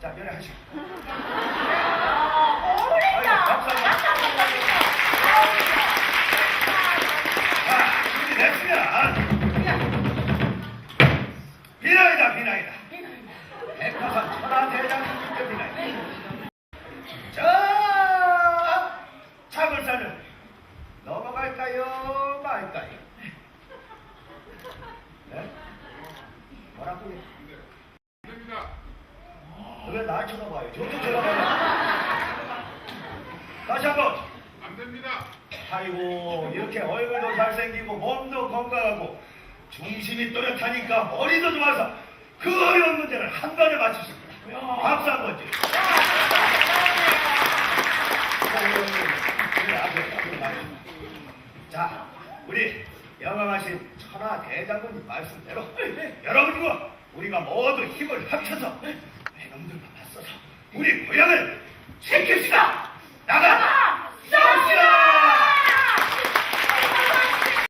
자, 연애하시고. 어울린다. 한번. 자, 준비됐으면 비나이다, 비나이다. 백화산 천하 대장님께 비나이다. 자, 차글산을 넘어갈까요, 말까요? 네? 됩니다. 왜 날 쳐다봐요? 저도 쳐다봐요. 다시 한 번. 안 됩니다. 아이고 이렇게 얼굴도 잘생기고 몸도 건강하고 중심이 또렷하니까 머리도 좋아서 그 어려운 문제를 한 번에 맞추십니다. 박수 한 번. 자, 우리 영광하신 천하 대장군 말씀대로 여러분과 우리가 모두 힘을 합쳐서 이놈들과 맞서서 우리 고향을.